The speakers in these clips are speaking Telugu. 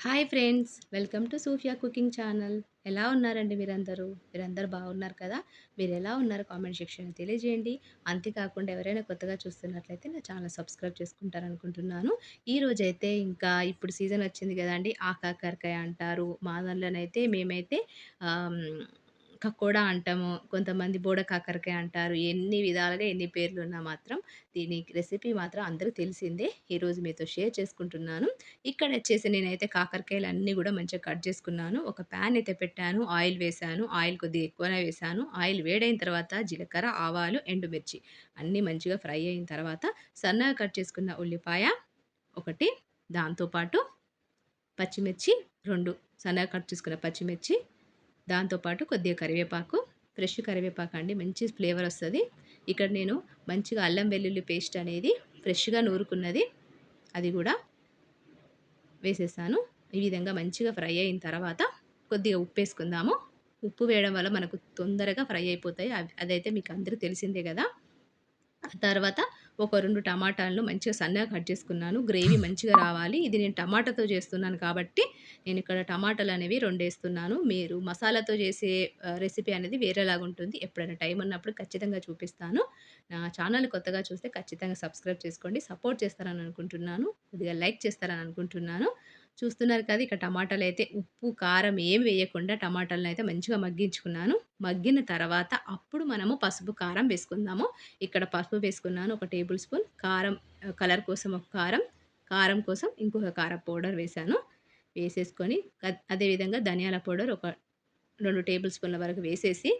Hi friends welcome to Sufiya cooking channel. ఎలా ఉన్నారండి మీరందరూ? మీరందరూ బాగున్నారు కదా? మీరు ఎలా ఉన్నారు కామెంట్ సెక్షన్లో తెలియజేయండి. అంతేకాకుండా ఎవరైనా కొత్తగా చూస్తున్నట్లయితే నా ఛానల్ సబ్స్క్రైబ్ చేసుకుంటారనుకుంటున్నాను ఈరోజు అయితే ఇంకా ఇప్పుడు సీజన్ వచ్చింది కదండి ఆకాకరకాయ అంటారు. మా దానిలోనైతే మేమైతే కకోడా అంటాము. కొంతమంది బోడ కాకరకాయ అంటారు. ఎన్ని విధాలుగా ఎన్ని పేర్లు ఉన్నా మాత్రం దీని రెసిపీ మాత్రం అందరూ తెలిసిందే. ఈరోజు మీతో షేర్ చేసుకుంటున్నాను. ఇక్కడ వచ్చేసి నేనైతే కాకరకాయలు అన్నీ కూడా మంచిగా కట్ చేసుకున్నాను. ఒక ప్యాన్ అయితే పెట్టాను. ఆయిల్ వేశాను. ఆయిల్ కొద్దిగా ఎక్కువనే వేశాను. ఆయిల్ వేడైన తర్వాత జీలకర్ర ఆవాలు ఎండుమిర్చి అన్నీ మంచిగా ఫ్రై అయిన తర్వాత సన్నగా కట్ చేసుకున్న ఉల్లిపాయ ఒకటి. దాంతోపాటు పచ్చిమిర్చి రెండు. సన్నగా కట్ చేసుకున్న పచ్చిమిర్చి దాంతోపాటు కొద్దిగా కరివేపాకు ఫ్రెష్ కరివేపాకు అండి మంచి ఫ్లేవర్ వస్తుంది. ఇక్కడ నేను మంచిగా అల్లం వెల్లుల్లి పేస్ట్ అనేది ఫ్రెష్గా నూరుకున్నది అది కూడా వేసేసాను. ఈ విధంగా మంచిగా ఫ్రై అయిన తర్వాత కొద్దిగా ఉప్పు వేసుకుందాము ఉప్పు వేయడం వల్ల మనకు తొందరగా ఫ్రై అయిపోతాయి. అదైతే మీకు అందరూ తెలిసిందే కదా. తర్వాత ఒక రెండు టమాటాలను మంచిగా సన్నగా కట్ చేసుకున్నాను. గ్రేవీ మంచిగా రావాలి. ఇది నేను టమాటాతో చేస్తున్నాను కాబట్టి నేను ఇక్కడ టమాటాలు అనేవి రెండు వేస్తున్నాను మీరు మసాలాతో చేసే రెసిపీ అనేది వేరేలాగా ఉంటుంది. ఎప్పుడైనా టైం ఉన్నప్పుడు ఖచ్చితంగా చూపిస్తాను. నా ఛానల్ కొత్తగా చూస్తే ఖచ్చితంగా సబ్స్క్రైబ్ చేసుకోండి. సపోర్ట్ చేస్తారని అనుకుంటున్నాను. కొద్దిగా లైక్ చేస్తారని అనుకుంటున్నాను. చూస్తున్నారు కదా! ఇక్కడ టమాటాలు అయితే ఉప్పు కారం ఏం వేయకుండా టమాటాలను అయితే మంచిగా మగ్గించుకున్నాను. మగ్గిన తర్వాత అప్పుడు మనము పసుపు కారం వేసుకుందాము. ఇక్కడ పసుపు వేసుకున్నాను ఒక టేబుల్ స్పూన్. కారం కలర్ కోసం ఒక కారం. కారం కోసం ఇంకొక కారం పౌడర్ వేసాను వేసేసుకొని అదేవిధంగా ధనియాల పౌడర్ ఒక రెండు టేబుల్ స్పూన్ల వరకు వేసేసి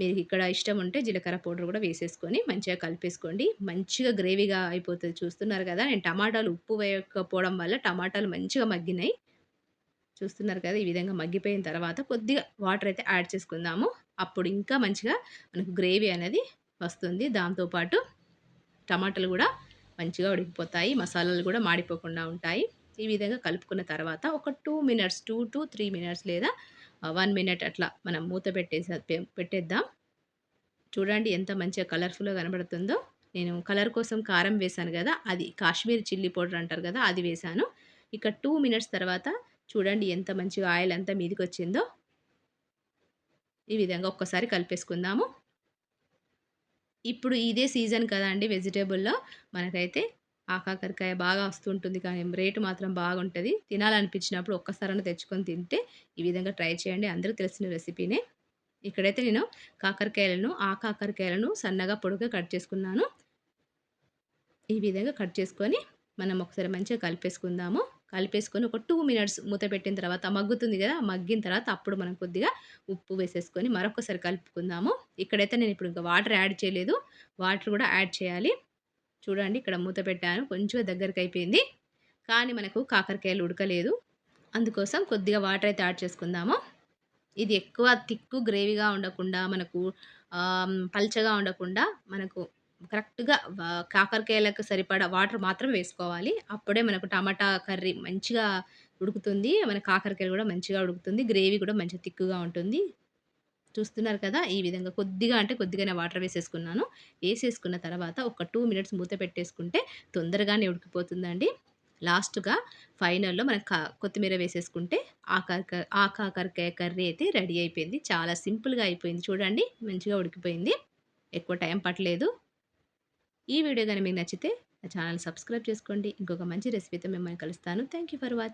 మీరు ఇక్కడ ఇష్టం ఉంటే జీలకర్ర పౌడర్ కూడా వేసేసుకొని మంచిగా కలిపేసుకోండి. మంచిగా గ్రేవీగా అయిపోతుంది చూస్తున్నారు కదా. నేను టమాటాలు ఉప్పు వేయకపోవడం వల్ల టమాటాలు మంచిగా మగ్గినాయి. చూస్తున్నారు కదా ఈ విధంగా మగ్గిపోయిన తర్వాత కొద్దిగా వాటర్ అయితే యాడ్ చేసుకుందాము. అప్పుడు ఇంకా మంచిగా మనకు గ్రేవీ అనేది వస్తుంది. దాంతోపాటు టమాటాలు కూడా మంచిగా ఉడికిపోతాయి. మసాలాలు కూడా మాడిపోకుండా ఉంటాయి. ఈ విధంగా కలుపుకున్న తర్వాత ఒక two minutes two to three minutes లేదా వన్ మినిట్ అట్లా మనం మూత పెట్టేసా పెట్టేద్దాం. చూడండి ఎంత మంచిగా కలర్ఫుల్గా కనబడుతుందో. నేను కలర్ కోసం కారం వేశాను కదా అది కాశ్మీర్ చిల్లీ పౌడర్ అంటారు కదా అది వేశాను ఇక టూ మినిట్స్ తర్వాత చూడండి ఎంత మంచిగా ఆయిల్ అంతా మీదికి వచ్చిందో ఈ విధంగా ఒక్కసారి కలిపేసుకుందాము. ఇప్పుడు ఇదే సీజన్ కదా అండి వెజిటేబుల్లో మనకైతే ఆకాకరకాయ బాగా వస్తుంటుంది కానీ రేటు మాత్రం బాగుంటుంది. తినాలనిపించినప్పుడు ఒక్కసారైనా తెచ్చుకొని తింటే ఈ విధంగా ట్రై చేయండి. అందరూ తెలిసిన రెసిపీనే. ఇక్కడైతే నేను కాకరకాయలను ఆ కాకరకాయలను సన్నగా పొడుగా కట్ చేసుకున్నాను. ఈ విధంగా కట్ చేసుకొని మనం ఒకసారి మంచిగా కలిపేసుకుందాము. కలిపేసుకొని ఒక టూ మినిట్స్ మూత పెట్టిన తర్వాత మగ్గుతుంది కదా మగ్గిన తర్వాత అప్పుడు మనం కొద్దిగా ఉప్పు వేసేసుకొని మరొకసారి కలుపుకుందాము. ఇక్కడైతే నేను ఇప్పుడు ఇంకా వాటర్ యాడ్ చేయలేదు. వాటర్ కూడా యాడ్ చేయాలి. చూడండి ఇక్కడ మూత పెట్టాను కొంచెం దగ్గరికి అయిపోయింది కానీ మనకు కాకరకాయలు ఉడకలేదు. అందుకోసం కొద్దిగా వాటర్ అయితే యాడ్ చేసుకుందాము. ఇది ఎక్కువ తిక్కు గ్రేవీగా ఉండకుండా మనకు పల్చగా ఉండకుండా మనకు కరెక్ట్గా కాకరకాయలకు సరిపడా వాటర్ మాత్రం వేసుకోవాలి. అప్పుడే మనకు టమాటా కర్రీ మంచిగా ఉడుకుతుంది. మన కాకరకాయలు కూడా మంచిగా ఉడుకుతుంది. గ్రేవీ కూడా మంచిగా తిక్కుగా ఉంటుంది. చూస్తున్నారు కదా ఈ విధంగా కొద్దిగా అంటే కొద్దిగానే వాటర్ వేసేసుకున్నాను. వేసేసుకున్న తర్వాత ఒక టూ మినిట్స్ మూత పెట్టేసుకుంటే తొందరగానే ఉడికిపోతుందండి. లాస్ట్గా ఫైనల్లో మనం కా కొత్తిమీర వేసేసుకుంటే ఆకాక ఆకాకరకాయ కర్రీ అయితే రెడీ అయిపోయింది. చాలా సింపుల్గా అయిపోయింది. చూడండి మంచిగా ఉడికిపోయింది. ఎక్కువ టైం పట్టలేదు. ఈ వీడియో కానీ మీకు నచ్చితే నా ఛానల్ సబ్స్క్రైబ్ చేసుకోండి. ఇంకొక మంచి రెసిపీతో మిమ్మల్ని కలుస్తాను. Thank you for watching